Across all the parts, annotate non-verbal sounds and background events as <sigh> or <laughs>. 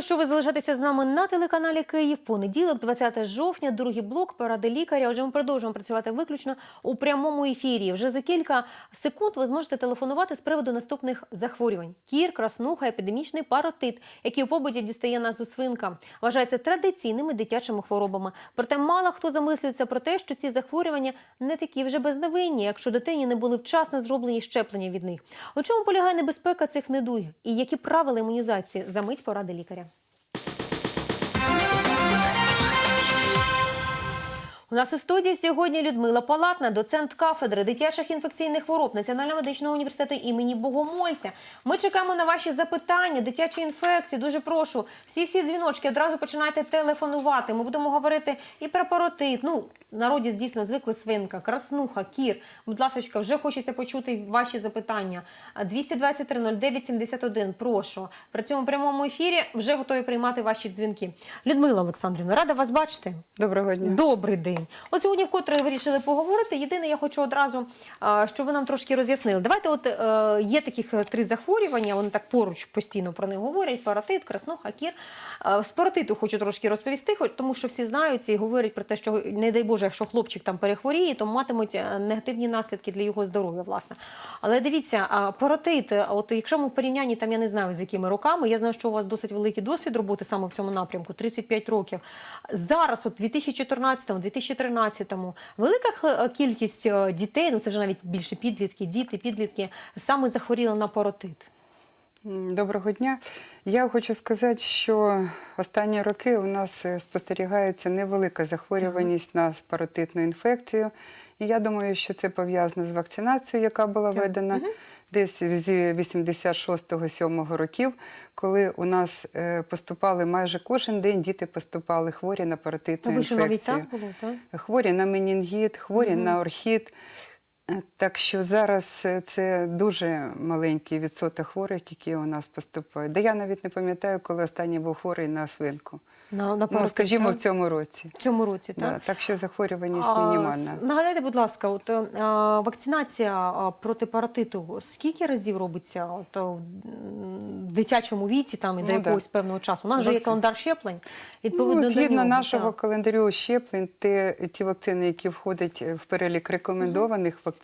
Дякую, що ви залишаєтеся з нами на телеканалі Київ. Понеділок, 20 жовтня, другий блок поради лікаря. Отже, ми продовжуємо працювати виключно у прямому ефірі. Вже за кілька секунд ви зможете телефонувати з приводу наступних захворювань: кір, краснуха, епідемічний паротит, який у побуті дістає назву свинка, вважається традиційними дитячими хворобами. Проте мало хто замислюється про те, що ці захворювання не такі вже безневинні, якщо дитині не були вчасно зроблені щеплення від них. У чому полягає небезпека цих недуг і які правила імунізації? Замить поради лікаря. У нас у студії сьогодні Людмила Палатна, доцент кафедри дитячих інфекційних хвороб Національного медичного університету імені Богомольця. Ми чекаємо на ваші запитання, дитячі інфекції. Дуже прошу. Всі всі дзвіночки одразу починайте телефонувати. Ми будемо говорити і про паротит. Ну, в народі дійсно звикли свинка, краснуха, кір. Будь ласка, вже хочеться почути ваші запитання. 223 09 71, Прошу. При цьому прямому ефірі вже готові приймати ваші дзвінки. Людмила Олександрівна, рада вас бачити. Доброго дня. Добрий день. От сьогодні вкотре вирішили поговорити. Єдине, я хочу одразу, щоб ви нам трошки роз'яснили. Давайте, от е, є таких е, три захворювання, вони так поруч постійно про них говорять: паротит, краснуха, кір. Е, З паротиту хочу трошки розповісти, тому що всі знають і говорять про те, що не дай Боже, якщо хлопчик там перехворіє, то матимуть е, негативні наслідки для його здоров'я, власне. Але дивіться, паротит, е, от якщо ми в порівнянні, там я не знаю з якими роками, я знаю, що у вас досить великий досвід роботи саме в цьому напрямку, 35 років. Зараз, от 2014-2013, велика х- кількість е, дітей, ну це вже навіть більше підлітки, діти, підлітки, саме захворіли на паротит. Доброго дня. Я хочу сказати, що останні роки у нас е, спостерігається невелика захворюваність на паротитну інфекцію. І я думаю, що це пов'язано з вакцинацією, яка була введена десь з 86-7 років, коли у нас е, поступали майже кожен день діти поступали хворі на паротитну навіть інфекцію. хворі на менінгіт, хворі на орхід. Так що зараз е, це дуже маленький відсоток хворих, які у нас поступають. Да я навіть не пам'ятаю, коли останній був хворий на свинку. На, на Ну, скажімо, так? в цьому році. в цьому році, так? Да, так що захворюваність мінімальна. Нагадайте, будь ласка, от е, а, вакцинація проти паротиту скільки разів робиться от, е, в дитячому віці там і до Ну, да. якогось певного часу? У нас же є календар щеплень. Відповідно Ну, до згідно нього, нашого так. календарю щеплень, те, ті вакцини, які входять в перелік рекомендованих вакцин,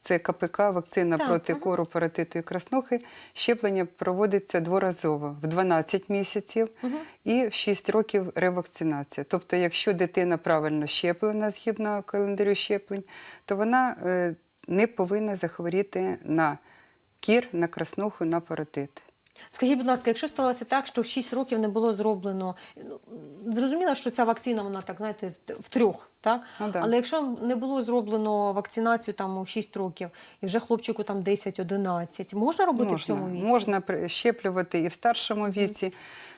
це КПК, вакцина Так, проти ага. кору, паратиту і краснухи. Щеплення проводиться дворазово в 12 місяців і в 6 років ревакцинація. Тобто, якщо дитина правильно щеплена згідно календарю щеплень, то вона е, не повинна захворіти на кір, на краснуху, на паротит. Скажіть, будь ласка, якщо сталося так, що в 6 років не було зроблено, ну, зрозуміло, що ця вакцина, вона так, знаєте, в- трьох, так? Ну, да. Але якщо не було зроблено вакцинацію там у 6 років, і вже хлопчику там 10-11, можна робити в цьому віці? Можна щеплювати і в старшому віці,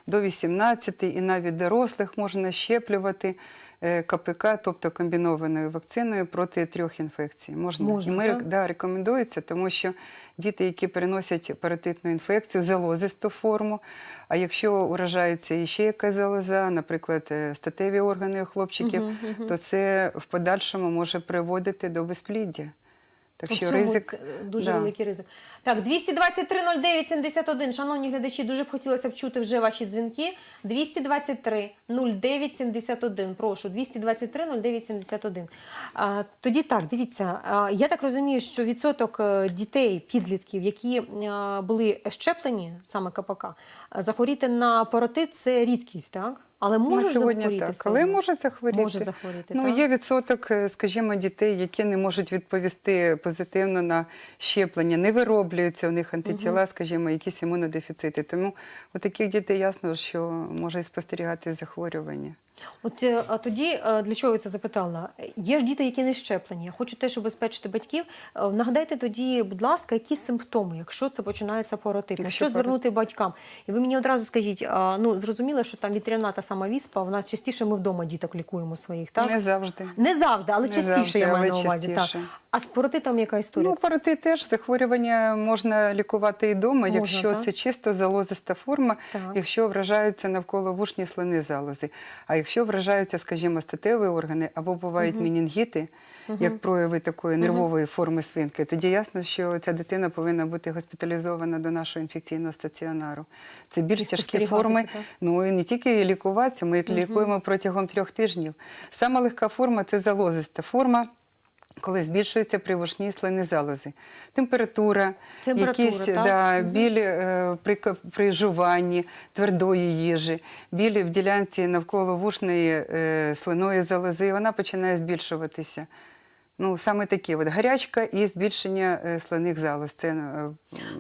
до 18, і навіть дорослих можна щеплювати КПК, тобто комбінованою вакциною проти трьох інфекцій. Можна. Можна, і ми так? да, рекомендується, тому що діти, які переносять паротитну інфекцію, залозисту форму, а якщо уражається іще якась залоза, наприклад, е, статеві органи у хлопчиків, то це в подальшому може приводити до безпліддя. Так що ризик дуже да. великий ризик. Так, 223 09 71. Шановні глядачі, дуже б хотілося б чути вже ваші дзвінки. 223 09 71. Прошу, 223 09 71. А, тоді так, дивіться, я так розумію, що відсоток е, дітей, підлітків, які були щеплені, саме КПК, захворіти на паротит – це рідкість, так? Але може сьогодні захворіти так, але може захворіти. Може захворіти, ну, так? є відсоток, е, скажімо, дітей, які не можуть відповісти позитивно на щеплення, не вироблюються у них антитіла, скажімо, якісь імунодефіцити. Тому у таких дітей ясно, що може і спостерігати захворювання. От е, а тоді е, для чого я це запитала? Є ж діти, які не щеплені. Я хочу теж убезпечити батьків. Е, Нагадайте тоді, будь ласка, які симптоми, якщо це починається поротит, на Якщо що звернути батькам? І ви мені одразу скажіть, ну зрозуміло, що там вітряна та сама віспа. У нас частіше ми вдома діток лікуємо своїх, так? Не завжди. Не завжди, але Не частіше завжди, я маю на увазі. Так. А з поротитом яка історія? Ну, паротит теж захворювання можна лікувати і вдома, Можна, якщо так? це чисто залозиста форма, Так. якщо вражаються навколо вушні слини залози. А якщо вражаються, скажімо, статеві органи або бувають мінінгіти, як прояви такої нервової форми свинки, тоді ясно, що ця дитина повинна бути госпіталізована до нашого інфекційного стаціонару. Це більш тяжкі форми. так? Ну і не тільки лікуватися, ми їх лікуємо протягом трьох тижнів. Сама легка форма це залозиста форма. Коли збільшуються привушні слини залози, температура, Температура, якісь так? да, білі е, при, при жуванні твердої їжі, білі в ділянці навколо вушної е, слиної залози, вона починає збільшуватися. Ну, саме такі от гарячка і збільшення е, слинних залоз. Це е,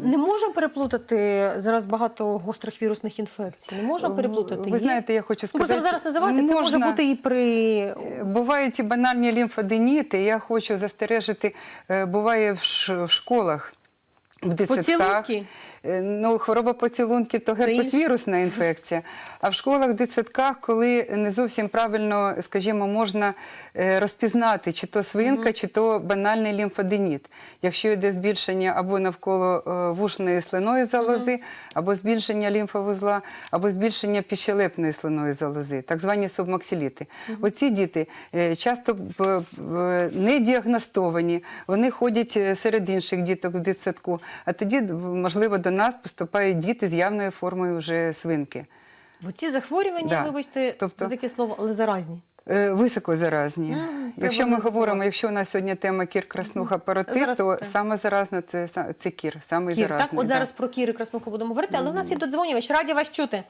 Не можна переплутати зараз багато гострих вірусних інфекцій. Не можна переплутати. Ви знаєте, я хочу Ну, сказати, ви зараз називаєте, це може бути і при Е, Бувають і банальні лімфоденіти. Я хочу застережити, е, буває в школах. В дитсадках. Е, Ну, хвороба поцілунків то герпесвірусна інфекція. А в школах, дитсадках, коли не зовсім правильно, скажімо, можна е, розпізнати, чи то свинка, чи то банальний лімфоденіт. Якщо йде збільшення або навколо е, вушної слиної залози, або збільшення лімфовузла, або збільшення піщелепної слиної залози, так звані субмаксиліти. Оці діти часто не діагностовані, вони ходять серед інших діток в дитсадку, а тоді, можливо, до нас поступають діти з явною формою вже свинки. Бо ці захворювання, Да. вибачте, Тобто- це таке слово, але заразні. Е, Високозаразні. Мгм, Якщо ми говоримо, якщо у нас сьогодні тема кір, краснуха, паротит, Зараз то так. саме заразна це, са- це кір, саме Кір, так, заразний. от да. зараз про кір і краснуху будемо говорити, але у нас є додзвонювач, раді вас чути.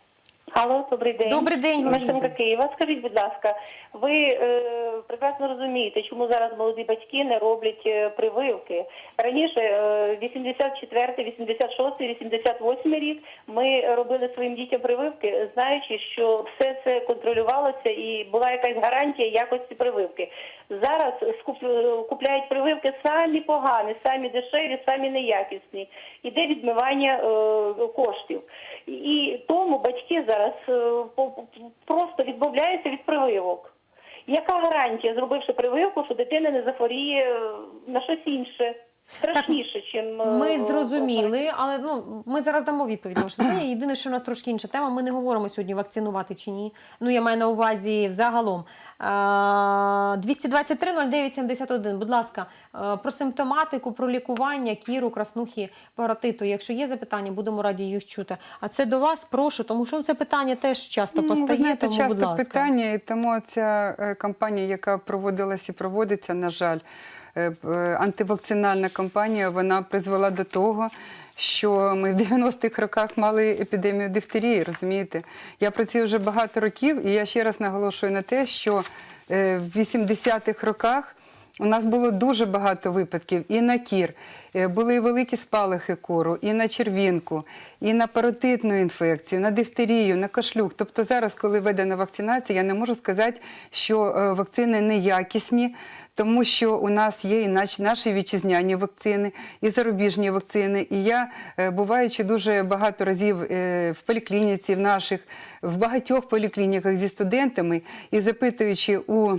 Алло, добрий день. Добрий день. Мешканка Києва. Скажіть, будь ласка, ви е, прекрасно розумієте, чому зараз молоді батьки не роблять е, прививки. Раніше, е, 84, 86, 88 рік, ми робили своїм дітям прививки, знаючи, що все це контролювалося і була якась гарантія якості прививки. Зараз купляють прививки самі погані, самі дешеві, самі неякісні. Іде відмивання е, коштів. І тому батьки зараз е, просто відмовляються від прививок. Яка гарантія, зробивши прививку, що дитина не захворіє е, на щось інше, страшніше, чим е, Ми зрозуміли, але ну ми зараз дамо відповідь на ваше запитання. Єдине, що у нас трошки інша тема. Ми не говоримо сьогодні вакцинувати чи ні. Ну я маю на увазі взагалом. А, 223-09-71, Будь ласка, е, про симптоматику, про лікування, кіру, краснухи, паротиту. Якщо є запитання, будемо раді їх чути. А це до вас прошу, тому що це питання теж часто Ну, постає. ви знаєте, тому, часто будь ласка. питання, і тому ця е, кампанія, яка проводилась і проводиться, на жаль, е, е, антивакцинальна кампанія, вона призвела до того. Що ми в 90-х роках мали епідемію дифтерії, розумієте? Я працюю вже багато років, і я ще раз наголошую на те, що е, в 80-х роках у нас було дуже багато випадків і на кір, е, були і великі спалахи кору, і на червінку, і на паротитну інфекцію, на дифтерію, на кашлюк. Тобто зараз, коли введена вакцинація, я не можу сказати, що е, вакцини неякісні, тому що у нас є і наші вітчизняні вакцини, і зарубіжні вакцини. І я, е, буваючи дуже багато разів в поліклініці, в наших, в багатьох поліклініках зі студентами і запитуючи у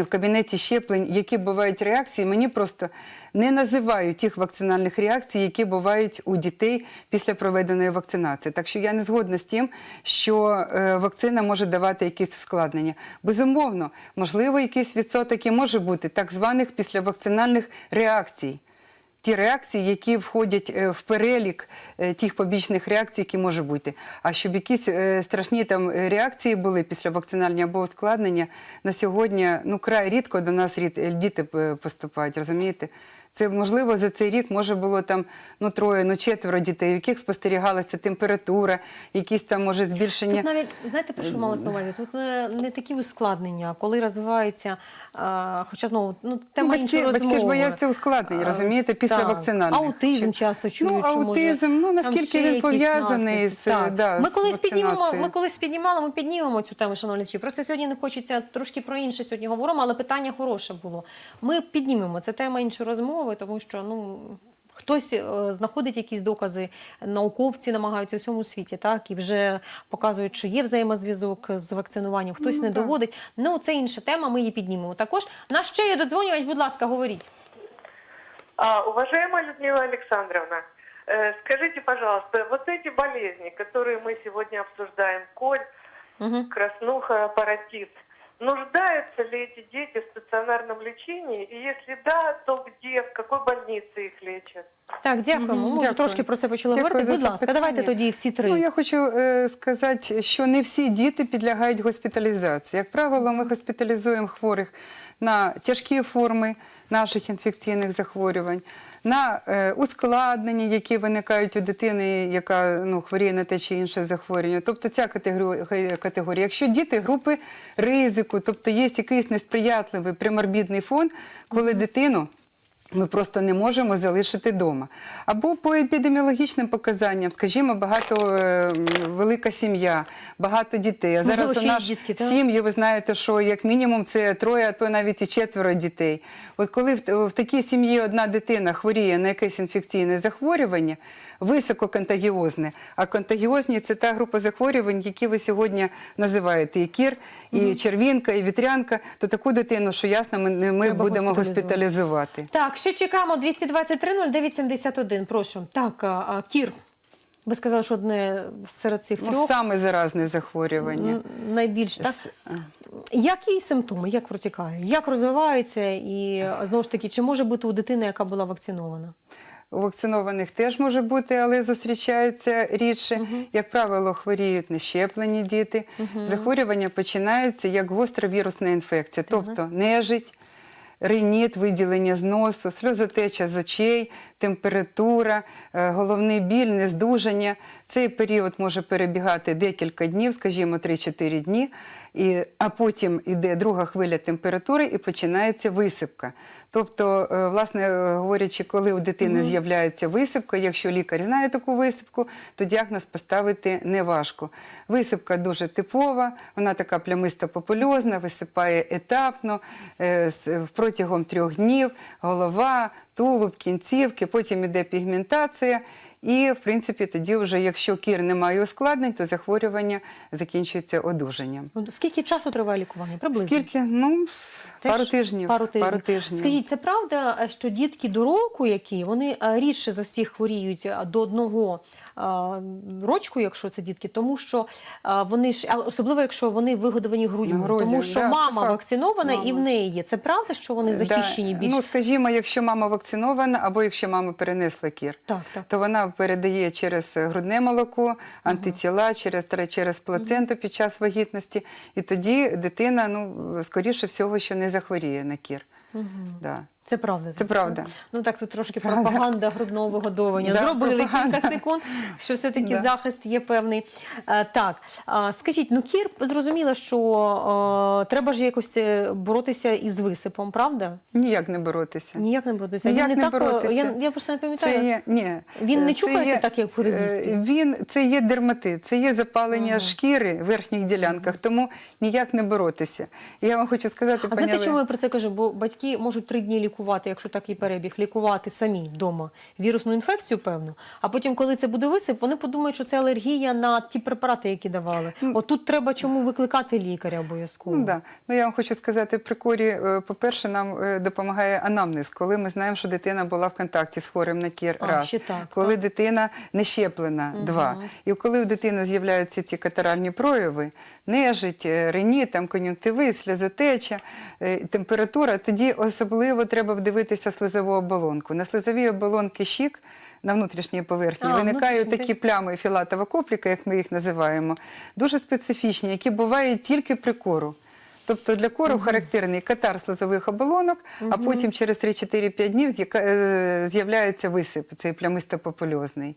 в кабінеті щеплень, які бувають реакції, мені просто не називають тих вакцинальних реакцій, які бувають у дітей після проведеної вакцинації. Так що я не згодна з тим, що е, вакцина може давати якісь ускладнення. Безумовно, можливо, якийсь відсоток і може бути так званих післявакцинальних реакцій. Ті реакції, які входять е, в перелік е, тих побічних реакцій, які може бути. А щоб якісь е, страшні там реакції були після вакцинальні або ускладнення, на сьогодні ну край рідко до нас діти поступають, розумієте? Це можливо за цей рік може було там ну троє, ну четверо дітей, у яких спостерігалася температура, якісь там може збільшення. Тут навіть знаєте про що малось на увазі? Тут не, не такі ускладнення, коли розвивається, а, хоча знову ну тема Ну, батьки, розмови. батьки ж бояться ускладнень, розумієте, після так. вакцинальних. Аутизм Чи- часто чують, Ну, що може, аутизм, ну, наскільки він пов'язаний з, Так. да, ми колись піднімемо, ми колись піднімали, ми піднімемо цю тему, шановні глядачі. Просто сьогодні не хочеться трошки про інше сьогодні говоримо, але питання хороше було. Ми піднімемо. Це тема іншої розмови, тому що ну. Хтось е, знаходить якісь докази, науковці намагаються у всьому світі, так і вже показують, що є взаємозв'язок з вакцинуванням. Хтось Ну, не так. доводить. Ну це інша тема. Ми її піднімемо. Також наш ще є додзвонювач. Будь ласка, говоріть. А, уважаемая Людмила Александровна, э, скажите, пожалуйста, вот эти болезни, которые мы сегодня обсуждаем, коль, Угу. краснуха, паротит, нуждаются ли эти дети в стационарном лечении? И если да, то где, в какой больнице их лечат? Так, дякуємо. Ми вже Дякую. трошки про це почали Дякую говорити. за Будь ласка, запитання. давайте тоді всі три. Ну, я хочу е, сказати, що не всі діти підлягають госпіталізації. Як правило, ми госпіталізуємо хворих на тяжкі форми наших інфекційних захворювань, на е, ускладнення, які виникають у дитини, яка ну, хворіє на те чи інше захворювання. Тобто ця категорія. категорія. Якщо діти групи ризику, тобто є якийсь несприятливий приморбідний фон, коли дитину ми просто не можемо залишити вдома. Або по епідеміологічним показанням, скажімо, багато е, велика сім'я, багато дітей. А зараз у нас дітки, так? сім'ї, ви знаєте, що як мінімум це троє, а то навіть і четверо дітей. От коли в, в такій сім'ї одна дитина хворіє на якесь інфекційне захворювання, висококонтагіозне, а контагіозні це та група захворювань, які ви сьогодні називаєте і кір, і червінка, і вітрянка, то таку дитину, що ясно, ми, ми Треба будемо госпіталізувати. Так, ще чекаємо 223 0971. Прошу. Так, Кір. Ви сказали, що одне серед цих Ну, саме заразне захворювання. найбільш так. С- Які симптоми, як протікає, як розвиваються, і знову ж таки, чи може бути у дитини, яка була вакцинована? У вакцинованих теж може бути, але зустрічається рідше. Як правило, хворіють нещеплені діти. Захворювання починається як гостра вірусна інфекція, тобто нежить, риніт, виділення з носу, сльозотеча з очей, температура, е, головний біль, нездужання. Цей період може перебігати декілька днів, скажімо, 3-4 дні. І, а потім йде друга хвиля температури і починається висипка. Тобто, е, власне е, говорячи, коли у дитини з'являється висипка, якщо лікар знає таку висипку, то діагноз поставити не важко. Висипка дуже типова, вона така плямиста попульозна, висипає етапно е, протягом трьох днів, голова, тулуб, кінцівки, потім іде пігментація. І, в принципі, тоді вже, якщо кір не має ускладнень, то захворювання закінчується одужанням. Ну, Скільки часу триває лікування? Приблизно. Скільки? Ну, Теж пару тижнів. Пару тижнів. Пару тижнів. Скажіть, це правда, що дітки до року, які вони е, рідше за всіх хворіють е, до одного рочку, якщо це дітки, тому що е, вони ж, особливо якщо вони вигодовані грудьми, Грудьми, тому що да, мама вакцинована і в неї є. Це правда, що вони Да. захищені більше? Ну, скажімо, якщо мама вакцинована, або якщо мама перенесла кір, Так, так. то вона передає через грудне молоко, антитіла, через, через плаценту під час вагітності, і тоді дитина, ну, скоріше всього, що не захворіє на кір. Да. Це правда. Це правда. Ну так, тут трошки правда. пропаганда грудного вигодовування. Да, Зробили пропаганда. кілька секунд, що все-таки Да. захист є певний. Е, так, а, скажіть, ну кір зрозуміло, що е, треба ж якось е, боротися із висипом, правда? Ніяк не боротися. Ніяк не боротися. Ніяк Він не так, е, боротися. Я, я просто не пам'ятаю. Це є, ні, Він не чухається так, як у Він, це є дерматит, це є запалення шкіри в верхніх ділянках, тому ніяк не боротися. Я вам хочу сказати, А пані знаєте, чому я про це кажу? Бо батьки можуть три дні лікувати, якщо такий перебіг, лікувати самі вдома вірусну інфекцію, певну. А потім, коли це буде висип, вони подумають, що це алергія на ті препарати, які давали. От тут треба чому викликати лікаря обов'язково. Ну, да. ну, я вам хочу сказати, при корі, е, по-перше, нам е, допомагає анамнез, коли ми знаємо, що дитина була в контакті з хворим на кір. А, раз. так, коли так. дитина не щеплена, два. І коли у дитини з'являються ці катаральні прояви, нежить, е, реніт, там, кон'юнктивит, сльозотеча, температура, тоді особливо треба дивитися слизову оболонку. На слизовій оболонки щік на внутрішній поверхні А, виникають внутрішній, такі плями філатова копліка, як ми їх називаємо, дуже специфічні, які бувають тільки при кору. Тобто для кору характерний катар слизових оболонок, а потім через 3-4-5 днів е, з'являється висип, цей плямисто-попульозний.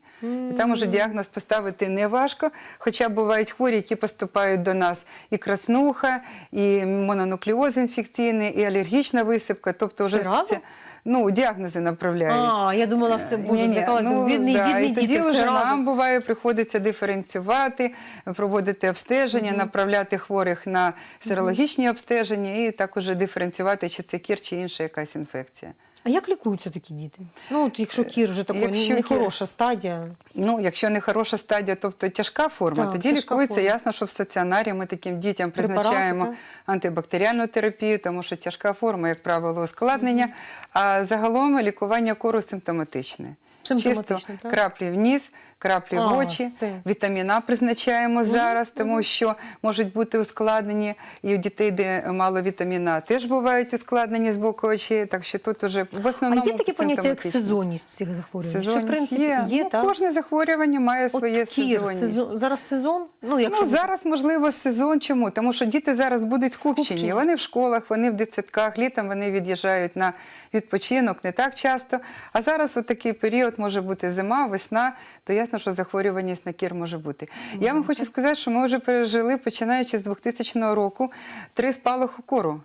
І там уже діагноз поставити не важко, хоча бувають хворі, які поступають до нас і краснуха, і мононуклеоз інфекційний, і алергічна висипка. Тобто вже це- ну, діагнози направляють. А, я думала, все боже, злякалася. ну, бідний, да, бідний і тоді діти, все вже разом. нам буває приходиться диференціювати, проводити обстеження, направляти хворих на серологічні обстеження і також диференціювати, чи це кір, чи інша якась інфекція. А як лікуються такі діти? Ну, от якщо кір вже така Якщо кір- нехороша стадія. Ну, якщо не хороша стадія, тобто тяжка форма, Так, тоді тяжка лікується. форма. Ясно, що в стаціонарі ми таким дітям призначаємо Препарати, антибактеріальну терапію, тому що тяжка форма, як правило, ускладнення. А загалом лікування кору симптоматичне. Чисто так. краплі вниз, краплі А, в очі. це. Вітаміна призначаємо зараз, тому що можуть бути ускладнені. І у дітей, де мало вітаміна, теж бувають ускладнені з боку очей. Так що тут уже в А основному є таке поняття, як сезонність цих захворювань? Що, в принципі, є. є ну, так? Кожне захворювання має От своє кір, сезонність. сезон- зараз сезон? Ну, якщо Ну, зараз, можливо, сезон. Чому? Тому що діти зараз будуть скупчені. Скупчені. Вони в школах, вони в дитсадках, літом вони від'їжджають на відпочинок не так часто. А зараз от такий період може бути зима, весна, то ясно, що захворюваність на кір може бути. Я вам хочу сказати, що ми вже пережили, починаючи з 2000 року, три спалаху кору.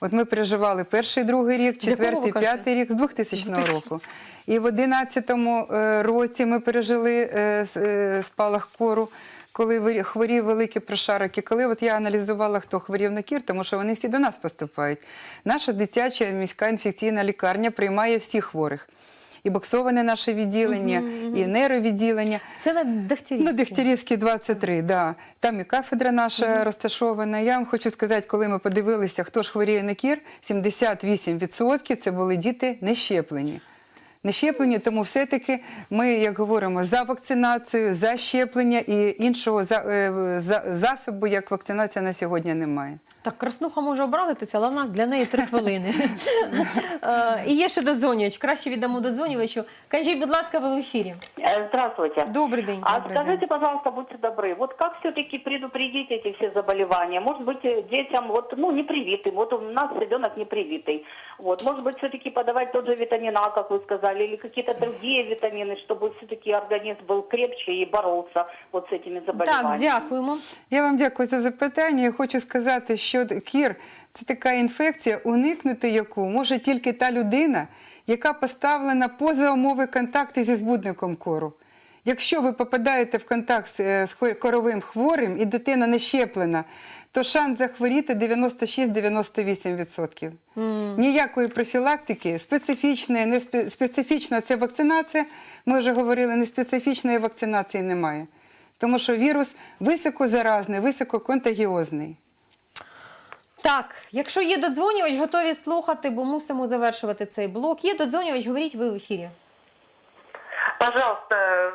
От ми переживали перший, другий рік, четвертий, п'ятий рік з 2000 року. І в 11-му е, році ми пережили е, е, спалах кору, коли хворів великі прошарок. І коли от я аналізувала, хто хворів на кір, тому що вони всі до нас поступають. Наша дитяча міська інфекційна лікарня приймає всіх хворих. І боксоване наше відділення, і нейровідділення. це на Дегтярівській. На Дегтярівській 23, да. Там і кафедра наша розташована. Я вам хочу сказати, коли ми подивилися, хто ж хворіє на кір, 78% це були діти не щеплені. Не щеплені, тому все-таки ми, як говоримо, за вакцинацію, за щеплення і іншого за, е, за- засобу, як вакцинація на сьогодні немає. Так, краснуха може образитися, але в нас для неї три хвилини. <laughs> Е, І є ще додзвонювач. Краще віддамо додзвонювачу. Кажіть, будь ласка, ви в ефірі. Э, Здравствуйте. Добрий день. А Добрый скажите, день. пожалуйста, будьте добры, вот как все-таки предупредить эти все заболевания? Может быть, э, детям вот, ну, не привитым, вот у нас ребенок не привитый. Вот, может быть, все-таки подавать тот же витамин А, как вы сказали, или какие-то другие витамины, чтобы все-таки организм был крепче и боролся вот с этими Так, заболеваниями. дякуємо. Я вам дякую за запитання. Я хочу сказати, що кір це така інфекція, уникнути яку може тільки та людина, яка поставлена поза умови контакту зі збудником кору. Якщо ви попадаєте в контакт з, е, коровим хворим і дитина не щеплена, то шанс захворіти 96-98%. Ніякої профілактики, специфічної, не спе- специфічна це вакцинація. Ми вже говорили, не специфічної вакцинації немає. Тому що вірус високозаразний, висококонтагіозний. Так, якщо є додзвонювач, готові слухати, бо мусимо завершувати цей блок. Є додзвонювач, говоріть ви в ефірі. Пожалуйста,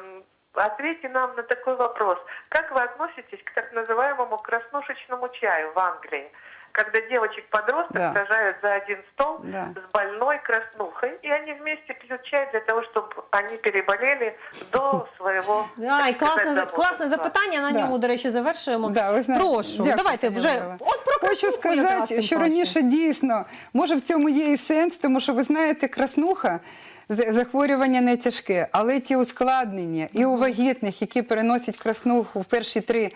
ответьте нам на такой вопрос. Как вы относитесь к так называемому краснушечному чаю в Англии? Когда девочек-подросток Да. сажают за один стол Да. с больной краснухой, и они вместе пьют чай для того, чтобы они переболели до своего Ай, так класне, класне запитання. На Да. ньому, до речі, завершуємо. Да, ви знаєте, Прошу, дякую, давайте пані вже. От про Хочу якраз сказати, тим що паче. раніше дійсно, може в цьому є і сенс, тому що ви знаєте, краснуха. з- Захворювання не тяжке, але ті ускладнення і у вагітних, які переносять краснуху в перші три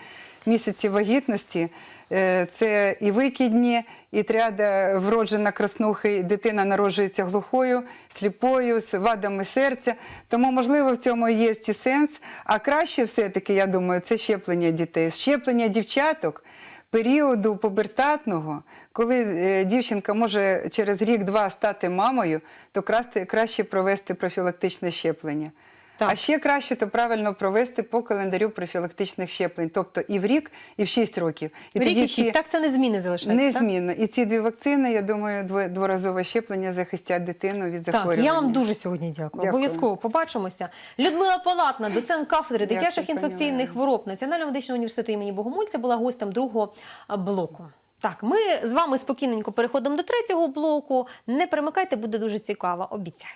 місяці вагітності, е, це і викидні, і тряда вроджена краснухи, дитина народжується глухою, сліпою, з вадами серця. Тому, можливо, в цьому є і сенс. А краще все-таки, я думаю, це щеплення дітей. Щеплення дівчаток періоду пубертатного, коли е, дівчинка може через рік-два стати мамою, то краще, краще провести профілактичне щеплення. Так. А ще краще то правильно провести по календарю профілактичних щеплень, тобто і в рік, і в 6 років. І В рік і ці- так це не зміни залишається. так? Незмінно. І ці дві вакцини, я думаю, дворазове щеплення захистять дитину від Так, захворювання. я вам дуже сьогодні дякую. Дякую. Обов'язково побачимося. Людмила Палатна, доцент кафедри Дякую, дитячих інфекційних Олено. хвороб Національного медичного університету імені Богомольця була гостем другого блоку. Так, ми з вами спокійненько переходимо до третього блоку. Не перемикайте, буде дуже цікаво. Обіцяю.